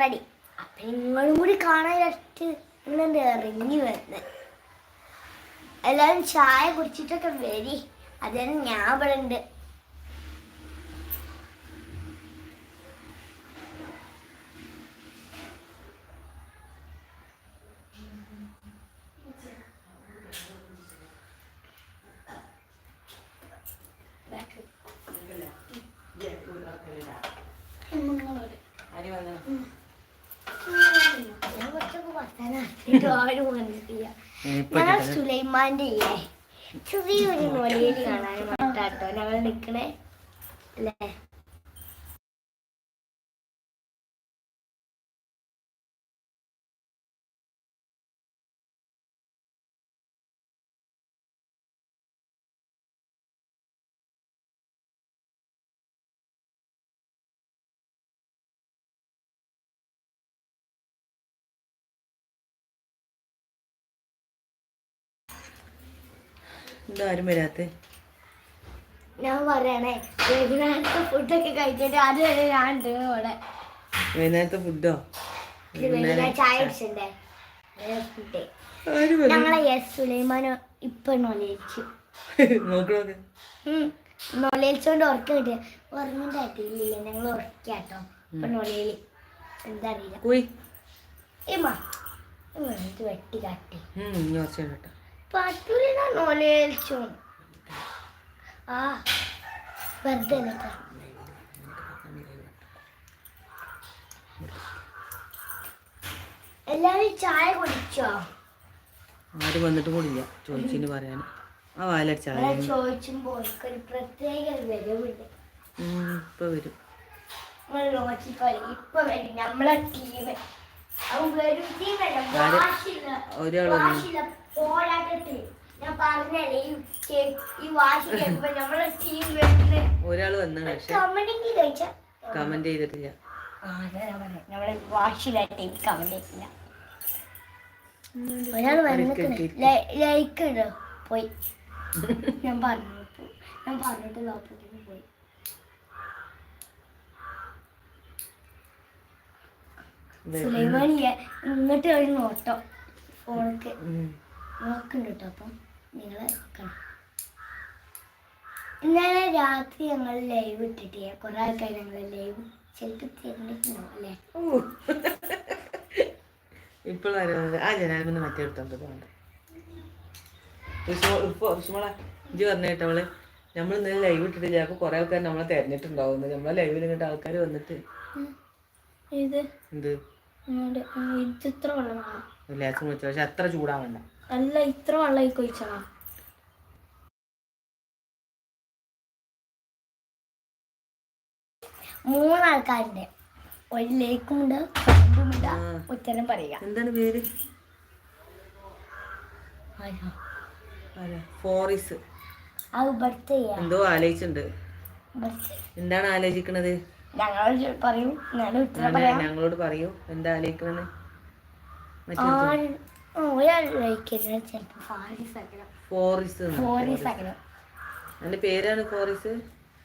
Ready അപ്പൊ നിങ്ങളും കൂടി കാണാനായിട്ട് ഇങ്ങനെ ഇറങ്ങി വരുന്നത് എല്ലാരും ചായ കുടിച്ചിട്ടൊക്കെ വരി. അതാണ് ഞാൻ ഇവിടെ ഉണ്ട് ഞാൻ കുറച്ചൊക്കെ ഞങ്ങൾ സുലൈമാന്റെ ചെറിയൊരു നൊലയിൽ കാണാൻ വേണ്ടാട്ടോ ഞങ്ങൾ നിക്കണേ. അല്ലേ? ആരും വരാത്തെ? ഞാൻ പറയണേ വൈകുന്നേരത്തെ ഫുഡൊക്കെ കഴിച്ചിട്ട് അത് വരെ ഞാൻ ഉണ്ട് ഇവിടെ. വൈകുന്നേരത്തെ ഫുഡോ ചായ കുടിച്ചിട്ടുണ്ടേ? ഞങ്ങളെ എസ് സുലൈമാനോ ഇപ്പൊ നോക്ക് നൊലയിച്ചോണ്ട് ഉറക്കം കിട്ടിയ. ഉറങ്ങിണ്ടായിട്ടില്ല ഞങ്ങൾ ഉറക്കാട്ടോ ഇപ്പൊ നൊലയിൽ എന്താ അറിയില്ല. വെട്ടി കാട്ടി. പറ്റൂല നൊലയിച്ചു ആ വെറുതെ എല്ലാവരും ചായ കുടിച്ചോ? ആരും വന്നിട്ട് കൂടില്ല ചോദിച്ചിന് പറയാൻ ആ വാലടിച്ചാൽ ഇവിടെ ചോദിച്ചുമ്പോ ഒരു പ്രത്യേക വരവുണ്ട്. ഇപ്പൊ വരും. ഇപ്പൊ വരും. നമ്മളെ ടീം ആര്? ഒരാൾ വന്നാണ് പക്ഷെ കമന്റ് ചെയ്തിട്ടില്ല. ലൈക്ക് പോയി. ഞാൻ പറഞ്ഞു ഞാൻ പറഞ്ഞിട്ട് ലോപ്പത്തിന് പോയി സുലൈമാനിയെ ഇങ്ങോട്ട് ഒരു നോട്ടോ ഫോണൊക്കെ. നോക്കുന്നുണ്ട് കേട്ടോ അപ്പം നിങ്ങൾ ഇന്നലെ രാത്രി ഞങ്ങൾ ലൈവ് ഇട്ടിട്ട് കുറെ ആൾക്കാർ ഞങ്ങൾ ലൈവ് ചിലപ്പോൾ തിരഞ്ഞിട്ടുണ്ടാവും അല്ലേ? ഇപ്പോഴാരും ആ ജനാലിന്ന് മറ്റേ എടുത്തോണ്ട് പോകണ്ട ഉഷ്മള അവൾ. നമ്മൾ ഇന്നലെ ലൈവ് ഇട്ടിട്ട് അപ്പൊ കുറെ ആൾക്കാർ നമ്മളെ തെരഞ്ഞിട്ടുണ്ടാവുന്നു. നമ്മളെ ലൈവിൽ ഇങ്ങോട്ട് ആൾക്കാർ വന്നിട്ട്. ഇത് എന്ത്? ഇങ്ങോട്ട് ഇത് ഇത്ര വെള്ളമാണ് ലാസം വെച്ചു പക്ഷെ അത്ര ചൂടാവണ്ട. അല്ല ഇത്ര വെള്ളമായി കൊഴിച്ചണോ. മൂന്നാൾക്കാരുടെ ഒരു ലേക്കുമുണ്ട് ആ. ഉത്തരം പറയുക എന്താണ് പേര്? ഫോറിസ്. അത് ബർത്ത് ചെയ്യാം എന്തോ ആലോചിച്ചിട്ടുണ്ട്. എന്താണ് ആലോചിക്കണത്? ഞങ്ങൾ പറയും ഞങ്ങളോട് പറയൂ എന്താ ആലോചിക്കണത് മറ്റേ ആര്? ആ, ഒരാൾ കഴിക്കരുത് ചിലപ്പോൾ ഫാരിസ് ആക്കണം. ഫോറിസ് ഫോറിസ് ആക്കണം. അതിന്റെ പേരാണ് ഫോറിസ്?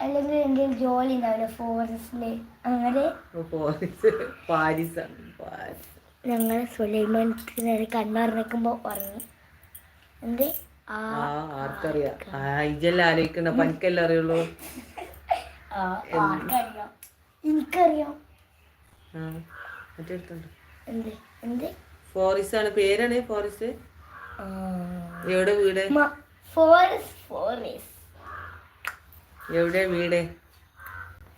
അല്ലെങ്കിൽ എന്തെങ്കിലും ജോലി ഉണ്ടാവില്ല ഫോറസ്റ്റിൽ അങ്ങനെ. ഓ, ഫോറിസ്. പാരിസ്. ആണ് പാരിസ് ഞങ്ങൾ സുലൈമാനത്തിന് നേരെ ഉറങ്ങി. എന്ത്? ആ ആ ആർക്കറിയാം. ആ ഇജെല്ലാം ആലോചിക്കണ്ട പനിക്കെല്ലാം അറിയുള്ളൂ. ആർക്കറിയാം. എനിക്കറിയാം. മറ്റേ എടുത്തോണ്ട്. എന്ത്? ആണ്. പേരാണ് എവിടെ വീട്? Forest forest forest. എവിടെ വീട്?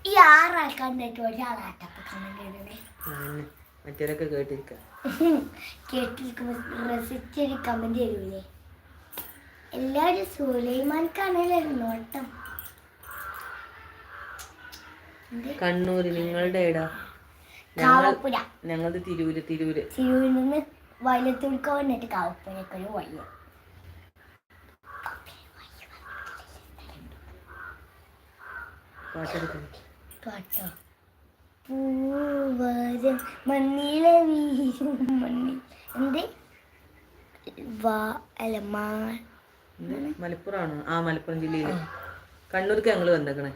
ഈ ആറാൾക്കാരുണ്ടായിട്ട് ഒരാളാട്ടപ്പോ മറ്റേരൊക്കെ കേട്ടിരിക്ക. കേട്ടിരിക്കുമ്പോൾ കമന്റ് തരൂലേ എല്ലാവരും സുലൈമാൻക്കാണല്ലേ നോട്ടം. എന്ത്? കണ്ണൂര് നിങ്ങളുടെ ഇടാ കാവപ്പുര ഞങ്ങളത് തിരൂര് തിരൂര്. തിരൂരിൽ നിന്ന് വയലത്തൂർക്ക് വന്നിട്ട് കാവപ്പുരക്കൊരു വഴി പാട്ടെടുക്കുന്നു കേട്ടോ പൂവരം മണ്ണിലെ വീരും മണ്ണിൽ. എന്ത്? വാ അല്ല മാ. മലപ്പുറമാണോ ആ മലപ്പുറം ജില്ലയിൽ കണ്ണൂർക്ക് ഞങ്ങൾ വന്നേക്കണേ.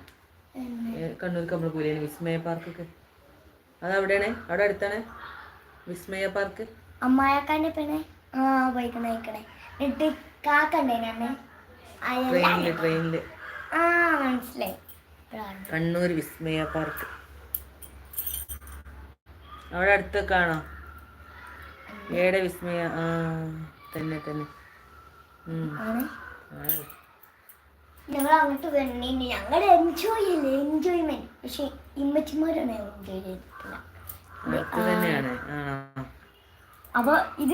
കണ്ണൂർക്ക് നമ്മൾ പോലെയാണ് വിസ്മയ പാർക്കൊക്കെ. അത് അവിടെയാണ് അവിടെ അടുത്താണ്? വിസ്മയ പാർക്ക്? അമ്മായക്കാന്റെ പെണ്ണെ. ആ പോയിക്കണേ പോയിക്കണേ. എന്നിട്ട് കാക്കണ്ടേനാണ് അയല്ല ട്രെയിനിൽ ട്രെയിനിൽ. ആ മനസ്സിലായി. കണ്ണൂർ വിസ്മയ പാർക്ക്. അവിടെ അടുത്തൊക്കെ ആണോ ഏടെ വിസ്മയ? ആ തന്നെ തന്നെ. ആണ്. ആ. ഞങ്ങൾ അങ്ങോട്ട് വരണേ ഞങ്ങൾ എൻജോയ് ചെയ്യില്ലേ എൻജോയ്മെന്റ് പക്ഷെ ഇമ്മച്ചിമാരാണ് എൻജോയ് ചെയ്തിട്ടില്ല അപ്പൊ ഇത്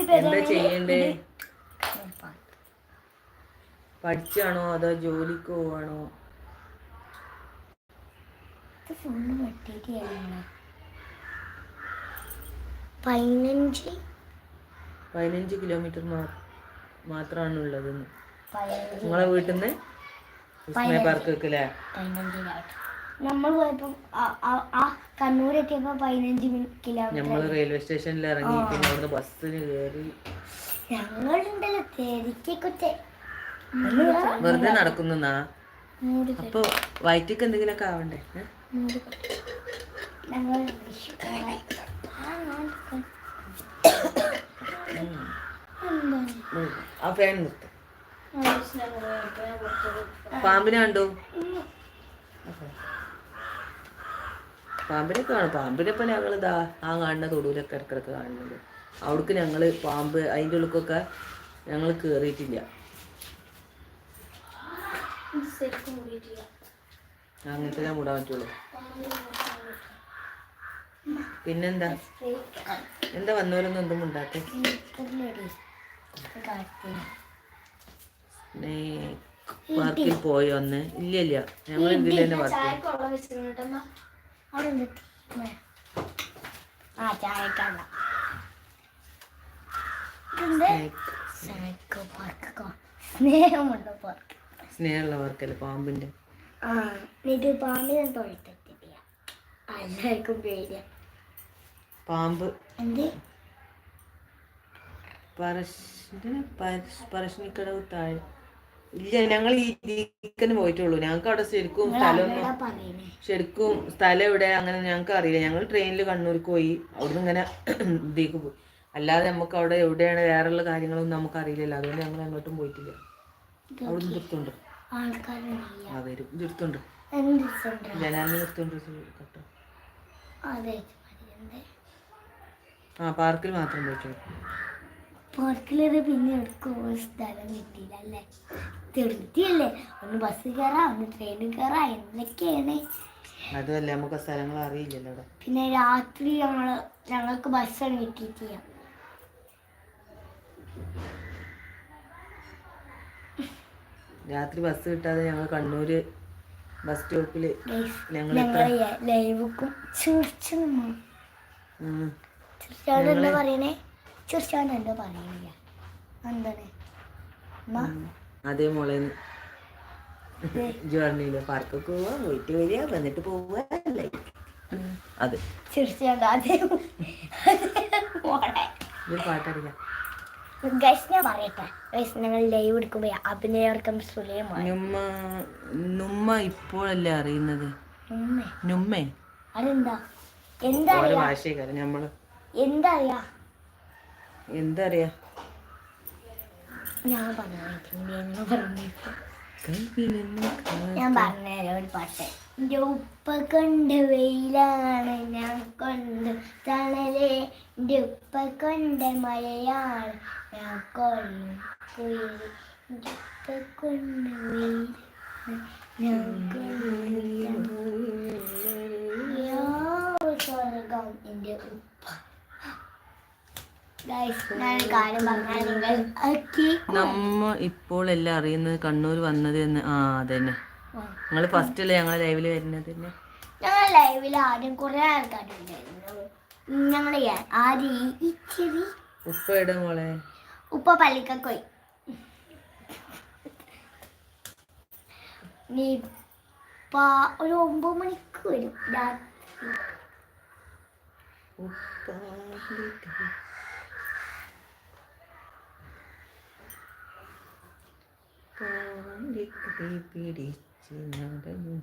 പഠിച്ചാണോ അതോ ജോലിക്ക് പോവാണോ? പതിനഞ്ച് പതിനഞ്ച് കിലോമീറ്റർ മാത്രമാണുള്ളത് നിങ്ങളെ വീട്ടിൽ നിന്ന് വിസ്മയ പാർക്ക് അല്ലേ നമ്മൾ പോയപ്പോ ആ- കണ്ണൂർ എത്തിയപ്പോ പതിനഞ്ച് കിലോമീറ്റർ നമ്മൾ റെയിൽവേ സ്റ്റേഷനിൽ ഇറങ്ങി പിന്നെ അവിടുന്ന് ബസ്സിന് കയറി ഞങ്ങളുണ്ടല്ലോ തെരിക്കൊക്കെ വെറുതെ നടക്കുന്നാ അപ്പൊ വയറ്റിക്ക് എന്തെങ്കിലുമൊക്കെ ആവണ്ടേ. ആ ഫാൻ നിർത്ത് പാമ്പിനെ കണ്ടു? പാമ്പിനെ കാണും. പാമ്പിനെ ഇപ്പൊ ഞങ്ങൾ ഇതാ ആ കാണുന്ന തൊടുവിലൊക്കെ ഇടക്കിടക്ക് കാണുന്നുണ്ട് അവിടേക്ക് ഞങ്ങൾ പാമ്പ് അതിന്റെ ഉള്ളിക്കൊക്കെ ഞങ്ങൾ കേറിയിട്ടില്ല. അങ്ങനത്തെ ഞാൻ മൂടാൻ പറ്റുള്ളൂ. പിന്നെന്താ? എന്താ വന്നവരൊന്നും എന്തും ഉണ്ടാത്തെ പാർക്കിൽ പോയി അന്ന് ഇല്ല ഇല്ല. ഞങ്ങൾ ഇതിൽ തന്നെ. ആ ചായക്കണ്ട സ്നേഹമുള്ള പാർക്കല്ലേ പാമ്പിന്റെ? പാമ്പ് പറശ്ശിനിക്കടവ് താഴെ. ഇല്ല ഞങ്ങൾ ഈ ഇതിക്കന്നെ പോയിട്ടുള്ളൂ. ഞങ്ങൾക്ക് അവിടെ ശരിക്കും സ്ഥലം ശരിക്കും സ്ഥലം എവിടെ അങ്ങനെ ഞങ്ങൾക്ക് അറിയില്ല. ഞങ്ങൾ ട്രെയിനിൽ കണ്ണൂർക്ക് പോയി. അവിടുന്ന് ഇങ്ങനെ ഇതിലേക്ക് പോയി. അല്ലാതെ നമുക്ക് അവിടെ എവിടെയാണ് വേറെയുള്ള കാര്യങ്ങളൊന്നും നമുക്ക് അറിയില്ലല്ലോ. അതുകൊണ്ട് ഞങ്ങൾ അങ്ങോട്ടും പോയിട്ടില്ല. അവിടുന്ന് നിർത്തുണ്ട് ആ വരും. നിർത്തുണ്ട് എന്ത് സെൻട്ര ജനാലിന് നിർത്തുണ്ട് കേട്ടോ ആ പാർക്കിൽ മാത്രം പോയിട്ടുള്ളൂ പാർക്കിലത് പിന്നെ എടുക്കും. സ്ഥലം കിട്ടിയില്ല അല്ലേ? തെറുത്തിയല്ലേ ഒന്ന് ബസ് കയറാ ഒന്ന് ട്രെയിനിൽ കയറാ എന്തൊക്കെയാണ്? അതുമല്ല നമുക്ക് സ്ഥലങ്ങൾ അറിയില്ലല്ലോ പിന്നെ രാത്രി ഞങ്ങൾ ഞങ്ങൾക്ക് ബസ്സാണ് കിട്ടിയിട്ടില്ല രാത്രി ബസ് കിട്ടാതെ ഞങ്ങൾ കണ്ണൂര് ബസ് സ്റ്റോപ്പിൽ ഞങ്ങൾ ലൈവുക്കും ചിരിച്ചാണ്ട് പറയണേ? ചിരിച്ചാണ്ട് എന്താ പറയുന്നില്ല എന്താണ് അതേ മോളെ. ജോർണിയിൽ പാർക്കൊക്കെ പോവാ. വീട്ടിൽ വരിക വന്നിട്ട് പോവുക അല്ലേ? ഉം, ചിരിച്ചാണ്ട് അതേ. മോളെ. ഒരു പാട്ടറിയാം ഗൈസ് ഞാൻ പറയട്ടെ. ലൈവ് നുമ്മ നുമ്മ ഇപ്പോഴല്ലേ അറിയുന്നത്? നുമ്മേ. അതെന്താ? എന്താ എന്താ അറിയാ? എന്താ അറിയാ ഞാൻ പറഞ്ഞുതരാം ഒരു പാട്ട്. എന്റെ ഉപ്പ കൊണ്ട് വെയിലാണ് ഞാൻ കൊണ്ട് തണലേ. എന്റെ ഉപ്പ കൊണ്ട് മഴയാണ് ഞാൻ കൊണ്ട് കുയിൽ എന്റെ ഉപ്പ കൊണ്ട് വെയിലാണ് ഞാൻ കൊണ്ട് സ്വർഗം. എന്റെ ഉപ്പ ഗൈസ് ഞാൻ ഒരു കാര്യം പറഞ്ഞാൽ നിങ്ങൾ ആക്കി നമ്മ ഇപ്പോൾ എല്ലാം അറിയുന്നത് കണ്ണൂർ വന്നത് എന്ന്. ആ അതന്നെ. നിങ്ങൾ ഫസ്റ്റ് അല്ലേ ഞങ്ങൾ ലൈവിൽ വരുന്നത് തന്നെ? ഞങ്ങൾ ലൈവിൽ ആദ്യം കുറെ ആൾക്കാരുണ്ടായിരുന്നു ഞങ്ങൾ ആദ്യം ഈ ഇച്ചിരി ഉപ്പ എവിടെ മോളെ? ഉപ്പ പള്ളിക്കോയി നീ പാ- ഒരു ഒമ്പത് മണിക്ക് വരും. രാത്രി. ഉപ്പ പിടിച്ച് നടന്നു.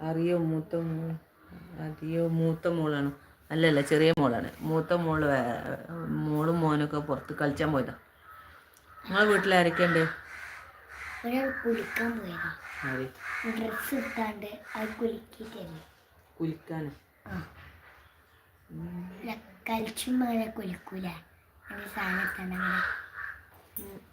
അറിയോ മോൾ അറിയോ മൂത്ത മോളാണ്? അല്ലല്ല ചെറിയ മോളാണ്. മൂത്ത മോൾ മോളും മോനൊക്കെ പുറത്ത് കളിച്ചാൻ പോയതാ. നിങ്ങളെ വീട്ടിൽ ആരൊക്കെയുണ്ട് കുളിക്കാൻ പോയതാ. ഡ്രസ് ഇട്ടാണ്ട് അത് കുലിക്കാന്? അങ്ങനെ കുലിക്കൂല. അങ്ങനെ അങ്ങനെ എന്ത് ഓലി ഇപ്പോൾ മണിക്ക് വരും ഏ? എന്ത്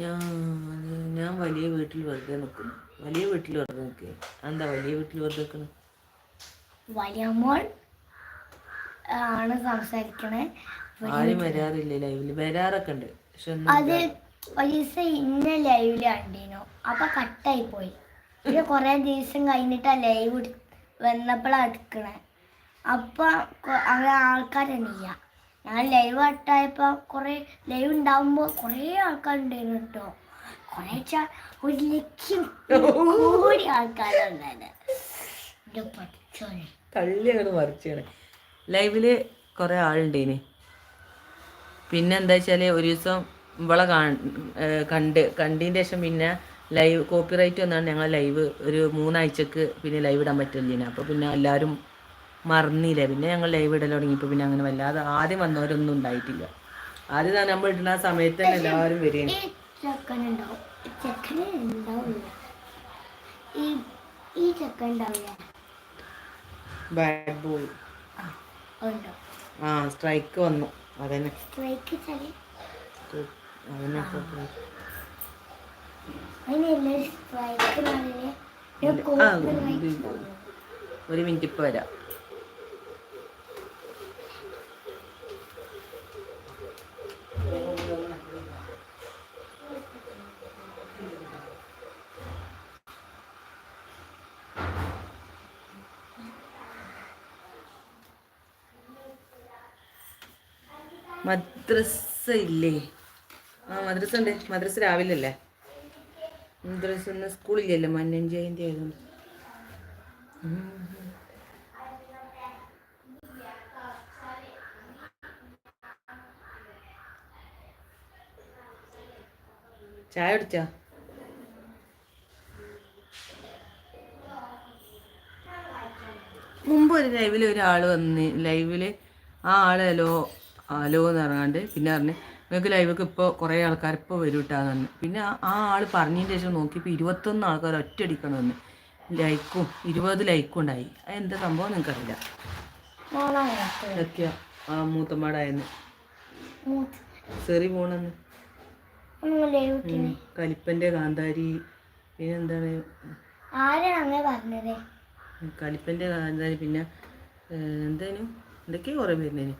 ഞാൻ ഞാൻ വലിയ വീട്ടിൽ വെറുതെ നിൽക്കുന്നു വലിയ വീട്ടിൽ വെറുതെ നിൽക്കുക എന്താ വലിയ വീട്ടിൽ വെറുതെ നിൽക്കണം? വലിയ മോൾ ആണ് സംസാരിക്കണേ. ആരും വരാറില്ല ലൈവിൽ വരാറൊക്കെ ഉണ്ട്. പക്ഷെ അത് ഒരു ദിവസം ഇന്ന ലൈവിൽ കണ്ടീനു. അപ്പൊ കട്ടായി പോയി. പിന്നെ കൊറേ ദിവസം കഴിഞ്ഞിട്ടാ ലൈവ് വന്നപ്പോഴാണ് എടുക്കണേ. അപ്പൊ അങ്ങനെ ആൾക്കാരുണ്ടില്ല ഞാൻ ലൈവ് കട്ടായപ്പോ കുറെ ലൈവ് ഉണ്ടാവുമ്പോ കൊറേ ആൾക്കാരുണ്ടായിരുന്നു കേട്ടോ. കുറെ ഒരു ലക്ഷം കോടി ആൾക്കാരുണ്ടായിരുന്നു. ലൈവിൽ കുറെ ആളുണ്ടേന്. പിന്നെ എന്താ വെച്ചാൽ ഒരു ദിവസം ഇവളെ കണ്ട് കണ്ടതിന് ശേഷം പിന്നെ ലൈവ് കോപ്പിറൈറ്റ് വന്നാണ് ഞങ്ങൾ ലൈവ് ഒരു മൂന്നാഴ്ചക്ക് പിന്നെ ലൈവ് ഇടാൻ പറ്റില്ല അപ്പോൾ പിന്നെ എല്ലാവരും മറന്നില്ല. പിന്നെ ഞങ്ങൾ ലൈവ് ഇടൽ തുടങ്ങിയപ്പോൾ പിന്നെ അങ്ങനെ വല്ലാതെ ആദ്യം വന്നവരൊന്നും ഉണ്ടായിട്ടില്ല. ആദ്യം തന്നെ നമ്മൾ ഇടുന്ന സമയത്ത് തന്നെ എല്ലാവരും വരികയാണ്. ബാഡ് ബോയ് ആ സ്ട്രൈക്ക് വന്നു. അതന്നെ. സ്ട്രൈക്ക് അതന്നെ. ഒരു മിനിറ്റ് ഇപ്പൊ വരാം. മദ്രസ ഇല്ലേ? ആ മദ്രസ ഉണ്ട്. മദ്രസ രാവിലെ അല്ലേ മദ്രസ ഇന്ന് സ്കൂളില്ലല്ലോ മന്നൻ ജയന്തി ആയതുകൊണ്ട്. ചായ അടിച്ച മുമ്പ് ഒരു ലൈവിൽ ഒരാൾ വന്ന് ലൈവിൽ ആ ആൾ ഹലോ എന്ന് പറഞ്ഞാണ്ട് പിന്നെ പറഞ്ഞ് നിങ്ങൾക്ക് ലൈവൊക്കെ ഇപ്പോൾ കുറേ ആൾക്കാർ ഇപ്പോൾ വരും കേട്ടാന്ന് പറഞ്ഞു. പിന്നെ ആ- ആൾ പറഞ്ഞതിന് ശേഷം നോക്കിയപ്പോൾ ഇരുപത്തൊന്ന് ആൾക്കാർ ഒറ്റയടിക്കണമെന്ന് ലൈക്കും ഇരുപത് ലൈക്കും ഉണ്ടായി. അത് എന്താ സംഭവം നിങ്ങൾക്കറിയില്ല? ഇതൊക്കെയാ ആ മൂത്തമ്മാടായെന്ന്. സെറി പോണെന്ന്. കലിപ്പന്റെ കാന്താരി. പിന്നെ എന്താണ്? കലിപ്പന്റെ കാന്താരി. പിന്നെ എന്തേനു എന്തൊക്കെയോ കുറേ പേരുന്നേനു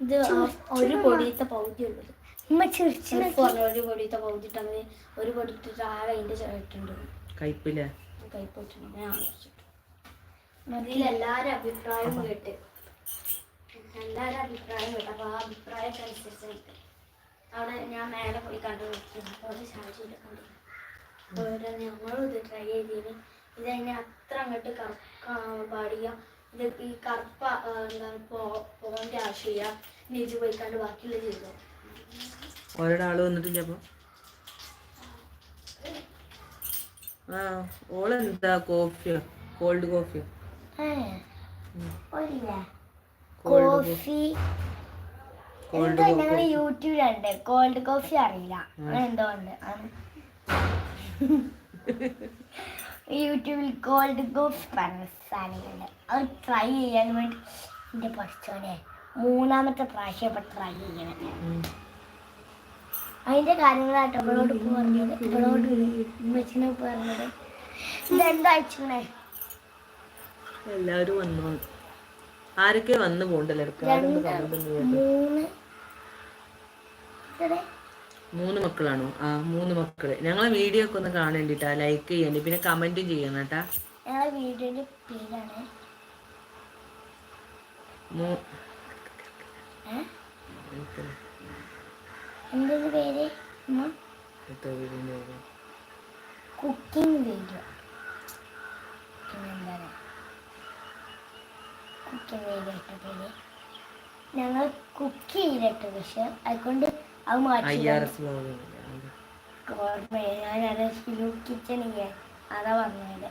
ഇത് ഒരു പൊടിയത്തെ പൗതി ഉള്ളത് ഉമ്മ പറഞ്ഞ ഒരു പൊടിയത്തെ പൗതി മതി ഒരു പൊടി ഇട്ടിട്ട് ആകെ അതിന്റെ ചേട്ടുണ്ട് കയ്പില്ല കൈപ്പൊട്ടുണ്ട് ഞാൻ ഇതിലെല്ലാരും അഭിപ്രായം കേട്ട്. എല്ലാരും അഭിപ്രായം കേട്ട്. അപ്പൊ ആ അഭിപ്രായമൊക്കെ അനുസരിച്ചായിട്ട് അവിടെ ഞാൻ മേലെ പോയി കണ്ടു അവിടെ ഷാജിയിൽ കണ്ടു. ഞങ്ങളും ഇത് ട്രൈ ചെയ്തിന്. ഇത് അതിനെ അത്ര അങ്ങോട്ട് കറക്കാൻ പാടില്ല ഇത് ഈ കറുപ്പ എന്താണ് പോ പോകേണ്ട ആവശ്യമില്ല. നീച്ച് പോയി കണ്ട് ബാക്കിയുള്ള ചെയ്തു. ഒരാൾ വന്നിട്ടില്ല അപ്പൊ? ആ. ഓളെന്താ കോഫിയോ? കോൾഡ് കോഫിയോ കോഫി. എന്തോ ഞങ്ങൾ യൂട്യൂബിലുണ്ട് കോൾഡ് കോഫി അറിയില്ല. അങ്ങനെ എന്തോ ഉണ്ട്. യൂട്യൂബിൽ കോൾഡ് കോഫി പറഞ്ഞ സാധനങ്ങളുണ്ട്. അത് ട്രൈ ചെയ്യാൻ വേണ്ടി എന്റെ പഠിച്ചോനെ മൂന്നാമത്തെ പ്രാവശ്യം ഇപ്പം ട്രൈ ചെയ്യണം. അതിന്റെ കാര്യങ്ങളായിട്ട് ഇവളോട് ഇപ്പൊ പറഞ്ഞത്. ഇവളോട് ഉമ്മച്ചിനെ പറഞ്ഞത്. ഇതെന്താ അയച്ചേ എല്ലാവരും വന്നു. ആരൊക്കെ വന്നു പോണ്ടല്ലോ മൂന്ന്. മക്കളാണോ? ആ മൂന്ന് മക്കൾ. ഞങ്ങളെ വീഡിയോ ഒക്കെ ഒന്ന് കാണേണ്ടിട്ടാ ലൈക്ക് ചെയ്യണ്ടി. പിന്നെ കമന്റും ചെയ്യണം കേട്ടാ. ഞങ്ങളെ വീഡിയോ മൂ- ഏ? എന്തൊരു പേര് ഉമ്മ എത്ര വീടിന്റെ പേര്? കുക്കിംഗ് വീഡിയോ പിന്നെന്താണ് കുക്കിംഗ് വീഡിയോ ഇട്ട പേര് ഞങ്ങൾ കുക്ക് ചെയ്തിട്ട് പക്ഷെ അതുകൊണ്ട് അത് മാറ്റി. ഞാനത് സ്ലൂ കിച്ചൺ ചെയ്യാൻ അതാ പറഞ്ഞത്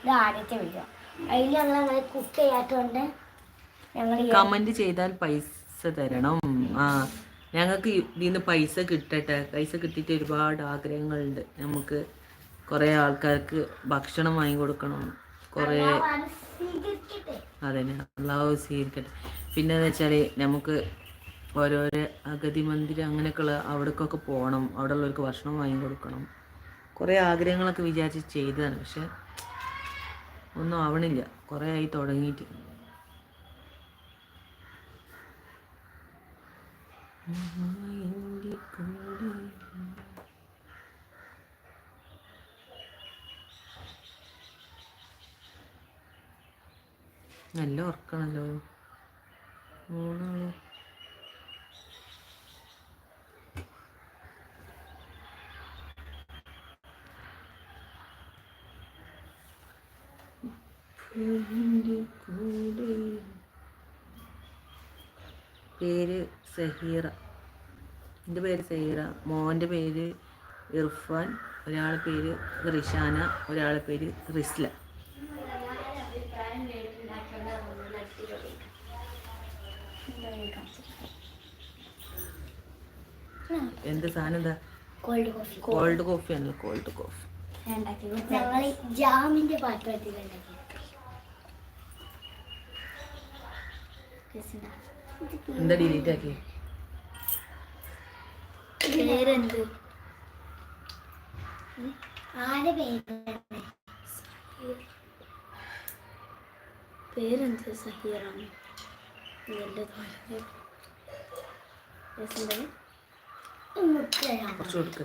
ഇത് ആദ്യത്തെ വീഡിയോ അതിൽ ഞങ്ങൾ അങ്ങനെ കുക്ക് ചെയ്യാത്തതുകൊണ്ട് ഞങ്ങൾ കമന്റ് ചെയ്താൽ പൈസ തരണം. ആ ഞങ്ങൾക്ക് ഇതിന്ന് പൈസ കിട്ടട്ടെ. പൈസ കിട്ടിയിട്ട് ഒരുപാട് ആഗ്രഹങ്ങളുണ്ട്. നമുക്ക് കുറേ ആൾക്കാർക്ക് ഭക്ഷണം വാങ്ങി കൊടുക്കണം കുറേ അതന്നെ. അള്ളാഹു സ്വീകരിക്കട്ടെ പിന്നെ എന്ന് വെച്ചാൽ നമുക്ക് ഓരോരോ അഗതി മന്ദിരം അങ്ങനെയൊക്കെയുള്ള അവിടേക്കൊക്കെ പോകണം അവിടെ ഉള്ളവർക്ക് ഭക്ഷണം വാങ്ങി കൊടുക്കണം. കുറേ ആഗ്രഹങ്ങളൊക്കെ വിചാരിച്ച് ചെയ്തതാണ്. പക്ഷെ ഒന്നും ആവണില്ല. കുറേ ആയി തുടങ്ങിയിട്ട്. നല്ല ഉറക്കണല്ലോ മൂന്നാൾ പേര് സഹീറ. എന്റെ പേര് സഹീറ. മോന്റെ പേര് ഇർഫാൻ. ഒരാളെ പേര് റിഷാന. ഒരാളെ പേര് റിസ്ല. എന്ത് സാധനം എന്താ? കോൾഡ് കോഫി കോൾഡ് കോഫി ആണല്ലോ കോൾഡ് കോഫി ഞങ്ങൾ ജാമിന്റെ പാത്രത്തിൽ എന്താ ഡിലീറ്റ് ആക്കി പേരെന്ത്? ആരെ പേര്? പേരെന്ത് സഹീറാണ്? കുറച്ച് കൊടുക്ക്.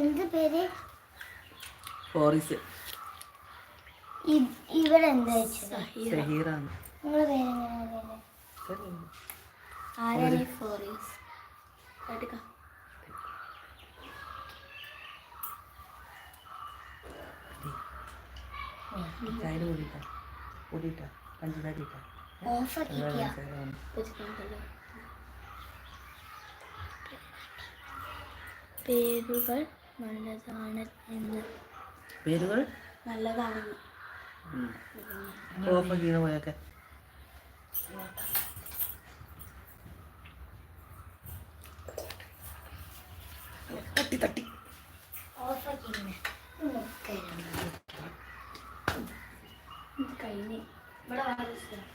എന്ത് പേര് ഫോറിസ്. ഇവിടെ എന്താ സഹീറാണ്. നിങ്ങളെ പേര് എങ്ങനെയാ? ആരാണ് ഈ ഫോറീസ്? എടുക്കാം. ചായ കൂടിയിട്ടാ? കൂടിയിട്ടാ? പഞ്ചസാര ഇട്ടാ ഓഫ് പേരുകൾ നല്ലതാണ് എന്ന്. പേരുകൾ? നല്ലതാണ്. ഓഫ് ആക്കിയ പോയൊക്കെ തട്ടി തട്ടി ഓഫ് ആക്കിയിരുന്നെ മുക്കയാണ് കഴിഞ്ഞ് ഇവിടെ വേറെ സ്ഥലം.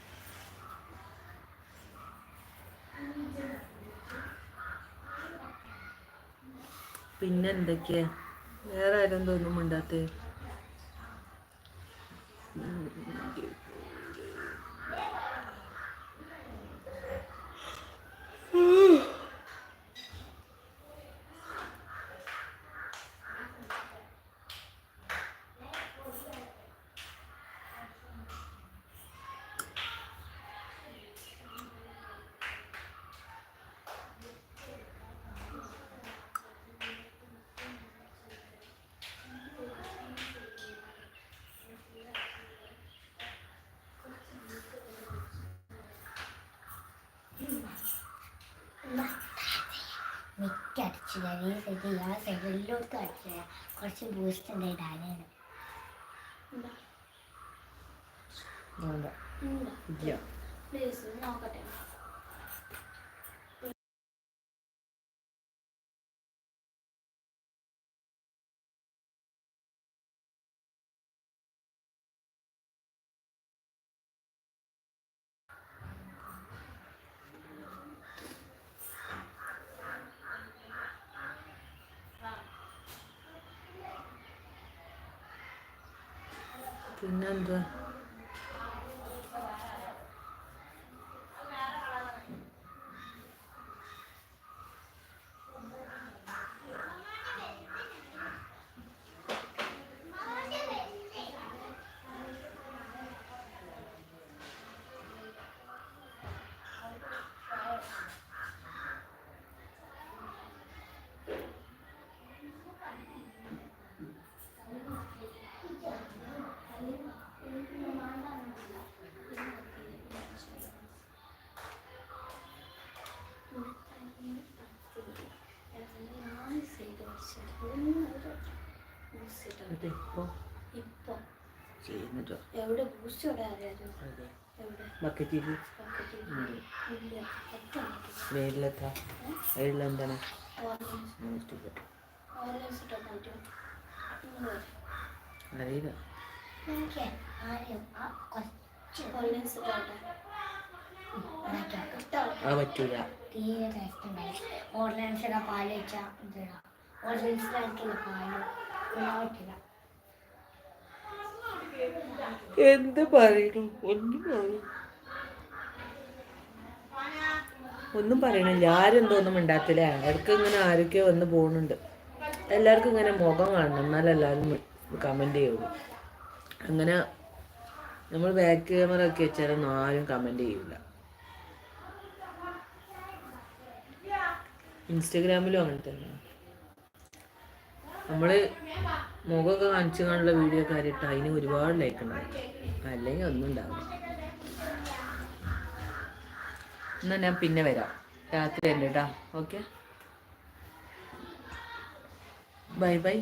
പിന്നെ എന്തൊക്കെയാ? വേറെ ആരും തോന്നും മിക്ക അടിച്ചില്ല ഈ സൈഡ് ആ സൈഡ് എല്ലായിടത്തും അടിച്ചില്ല കുറച്ച് ബൂസ്റ്റ് ഉണ്ട് ഇടാനാണ് എന്താ? വേണ്ട ഉണ്ടോ? ഇല്ല Please, നോക്കട്ടെ പിന്നെന്താ ഇപ്പൊ ഇപ്പൊ ചെയ്യുന്നിട്ടോ എവിടെ ബൂസ്റ്റ് എവിടെ അറിയാമോ അതെ എവിടെ ബക്കറ്റിൽ പക്കറ്റിൽ ഇല്ല എത്ര വെയിലെത്താ വെയിലെന്താണ് ഓർഗനൈസ് ഓർഗനൈസ് ഇട്ടോ പറ്റും അറിയില്ല. ആ പറ്റൂല. തീരെ ടേസ്റ്റ് ഉണ്ടായി എന്ത് പറയണു? ഒന്നും പറയൂ ഒന്നും പറയണില്ല. ആരെന്തോ എന്തോന്നും ഉണ്ടാത്തില്ല ഇടയ്ക്ക് ഇങ്ങനെ ആരൊക്കെയോ വന്ന് പോകുന്നുണ്ട് എല്ലാവർക്കും ഇങ്ങനെ മുഖം കാണണം. എന്നാലും എല്ലാവരും കമന്റ് അങ്ങനെ നമ്മൾ ബാക്ക് ക്യാമറ ഒക്കെ വെച്ചാലൊന്നും ആരും കമന്റ് ചെയ്യില്ല ഇൻസ്റ്റഗ്രാമിലും അങ്ങനെ തന്നെയാണ് നമ്മൾ മുഖമൊക്കെ കാണിച്ചു കാണുന്ന വീഡിയോ കാര്യമായിട്ട് അതിന് ഒരുപാട് ലൈക്ക് ഉണ്ടാവും അല്ലെങ്കിൽ ഒന്നും ഉണ്ടാവില്ല എന്നാൽ ഞാൻ പിന്നെ വരാം. രാത്രി കേട്ടോ ഓക്കെ ബൈ ബൈ